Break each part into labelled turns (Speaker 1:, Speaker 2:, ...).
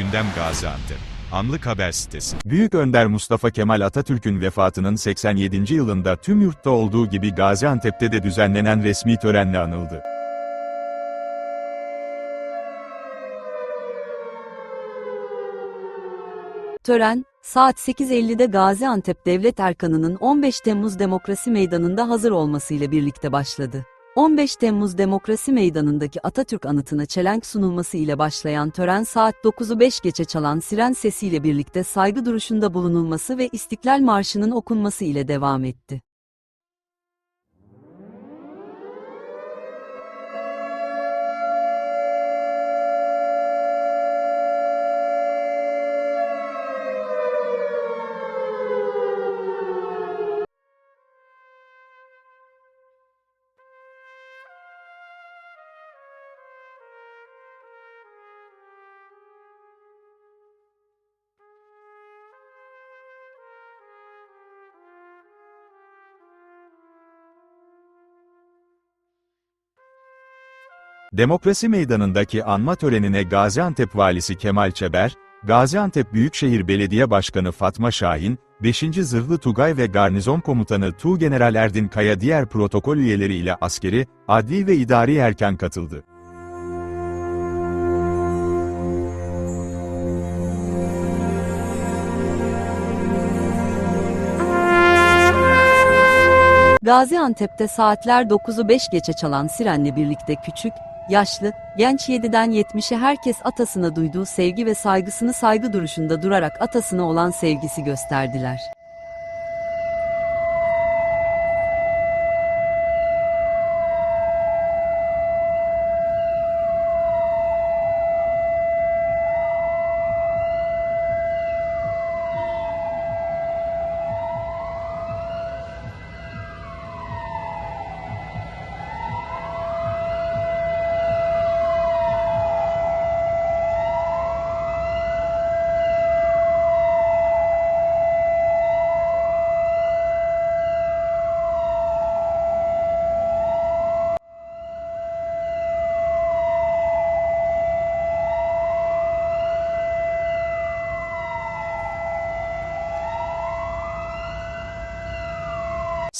Speaker 1: Gündem Gaziantep. Anlık Haber Sitesi.
Speaker 2: Büyük Önder Mustafa Kemal Atatürk'ün vefatının 87. yılında tüm yurtta olduğu gibi Gaziantep'te de düzenlenen resmi törenle anıldı.
Speaker 3: Tören, saat 8.50'de Gaziantep Devlet Erkanı'nın 15 Temmuz Demokrasi Meydanı'nda hazır olmasıyla birlikte başladı. 15 Temmuz Demokrasi Meydanı'ndaki Atatürk anıtına çelenk sunulması ile başlayan tören saat 9'u 5 geçe çalan siren sesiyle birlikte saygı duruşunda bulunulması ve İstiklal Marşı'nın okunması ile devam etti.
Speaker 2: Demokrasi Meydanı'ndaki anma törenine Gaziantep Valisi Kemal Çeber, Gaziantep Büyükşehir Belediye Başkanı Fatma Şahin, 5. Zırhlı Tugay ve Garnizon Komutanı Tuğgeneral Erdin Kaya diğer protokol üyeleri ile askeri, adli ve idari erken katıldı.
Speaker 3: Gaziantep'te saatler 9'u 5 geçe çalan sirenle birlikte küçük, yaşlı, genç 7'den 70'e herkes atasına duyduğu sevgi ve saygısını saygı duruşunda durarak atasına olan sevgisi gösterdiler.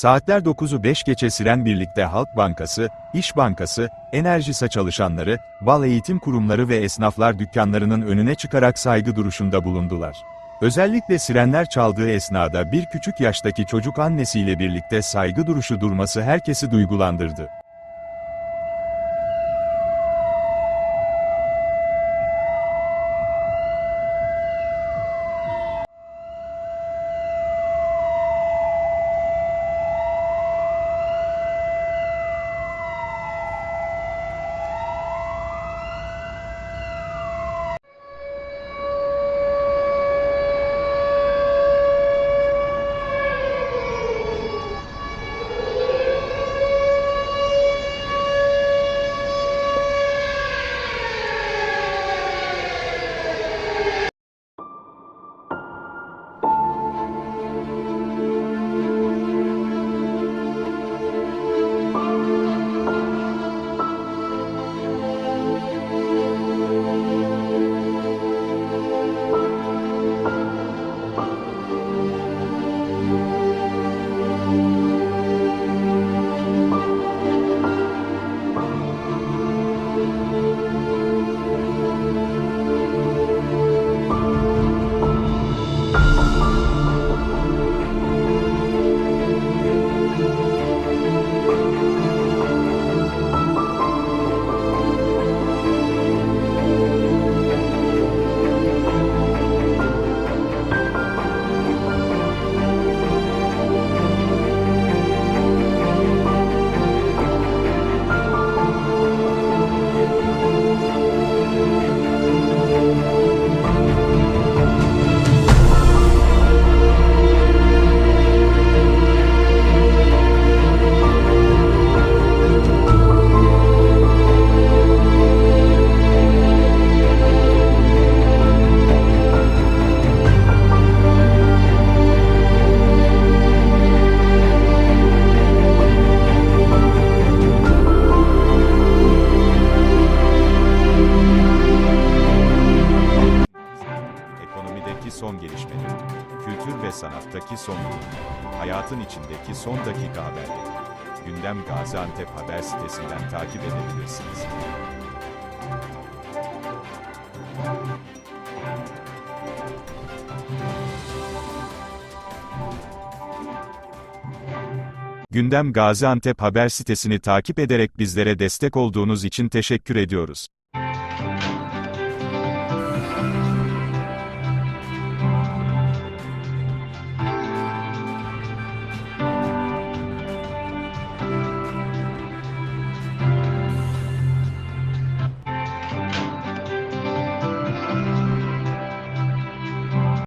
Speaker 2: Saatler 9'u 5 geçe siren birlikte Halk Bankası, İş Bankası, Enerjisa çalışanları, bal eğitim kurumları ve esnaflar dükkanlarının önüne çıkarak saygı duruşunda bulundular. Özellikle sirenler çaldığı esnada bir küçük yaştaki çocuk annesiyle birlikte saygı duruşu durması herkesi duygulandırdı. thank you ve sanattaki son durum, hayatın içindeki son dakika haberleri. Gündem Gaziantep haber sitesinden takip edebilirsiniz. Gündem Gaziantep haber sitesini takip ederek bizlere destek olduğunuz için teşekkür ediyoruz.